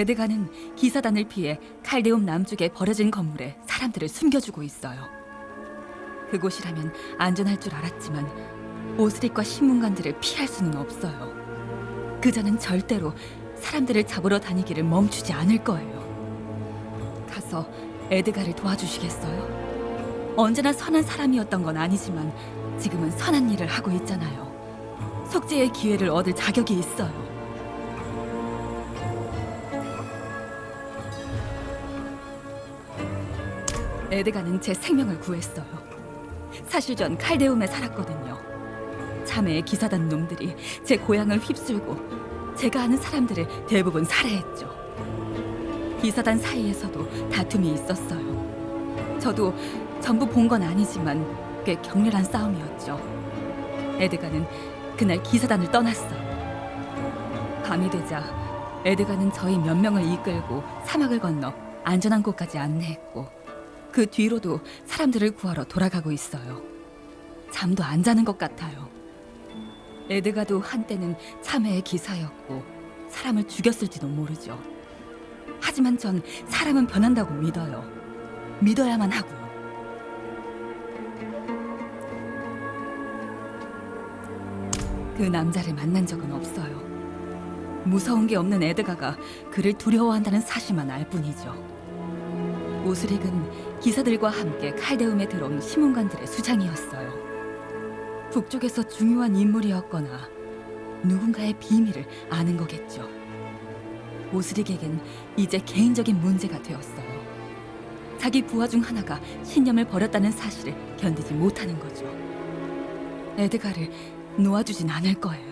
에드가는 기사단을 피해 칼데움 남쪽에 버려진 건물에 사람들을 숨겨주고 있어요. 그곳이라면 안전할 줄 알았지만 오스릭과 신문관들을 피할 수는 없어요. 그자는 절대로 사람들을 잡으러 다니기를 멈추지 않을 거예요. 가서 에드가를 도와주시겠어요? 언제나 선한 사람이었던 건 아니지만 지금은 선한 일을 하고 있잖아요. 속죄의 기회를 얻을 자격이 있어요. 에드가는 제 생명을 구했어요. 사실 전 칼데움에 살았거든요. 참외의 기사단 놈들이 제 고향을 휩쓸고 제가 아는 사람들을 대부분 살해했죠. 기사단 사이에서도 다툼이 있었어요. 저도 전부 본 건 아니지만 꽤 격렬한 싸움이었죠. 에드가는 그날 기사단을 떠났어요. 밤이 되자 에드가는 저희 몇 명을 이끌고 사막을 건너 안전한 곳까지 안내했고 그 뒤로도 사람들을 구하러 돌아가고 있어요. 잠도 안 자는 것 같아요. 에드가도 한때는 참회의 기사였고 사람을 죽였을지도 모르죠. 하지만 전 사람은 변한다고 믿어요. 믿어야만 하고요. 그 남자를 만난 적은 없어요. 무서운 게 없는 에드가가 그를 두려워한다는 사실만 알 뿐이죠. 오스릭은 기사들과 함께 칼데움에 들어온 시문관들의 수장이었어요. 북쪽에서 중요한 인물이었거나 누군가의 비밀을 아는 거겠죠. 오스릭에겐 이제 개인적인 문제가 되었어요. 자기 부하 중 하나가 신념을 버렸다는 사실을 견디지 못하는 거죠. 에드가를 놓아주진 않을 거예요.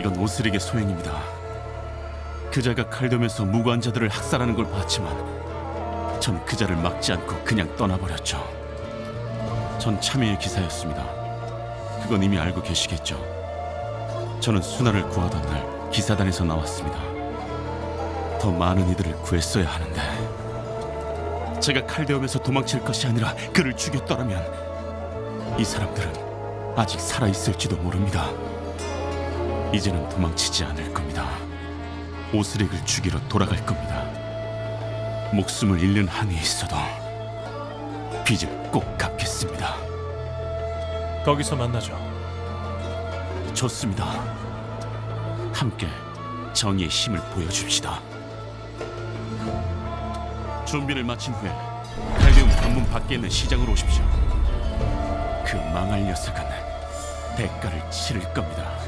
이건 오스릭의 소행입니다. 그자가 칼돔에서 무고한 자들을 학살하는 걸 봤지만 전 그자를 막지 않고 그냥 떠나버렸죠. 전 참회의 기사였습니다. 그건 이미 알고 계시겠죠. 저는 순환을 구하던 날 기사단에서 나왔습니다. 더 많은 이들을 구했어야 하는데 제가 칼데움에서 도망칠 것이 아니라 그를 죽였더라면 이 사람들은 아직 살아 있을지도 모릅니다. 이제는 도망치지 않을 겁니다. 오스렉을 죽이러 돌아갈 겁니다. 목숨을 잃는 한이 있어도 빚을 꼭 갚겠습니다. 거기서 만나죠. 좋습니다. 함께 정의의 힘을 보여줍시다. 준비를 마친 후에 칼리움 관문 밖에 있는 시장으로 오십시오. 그 망할 녀석은 대가를 치를 겁니다.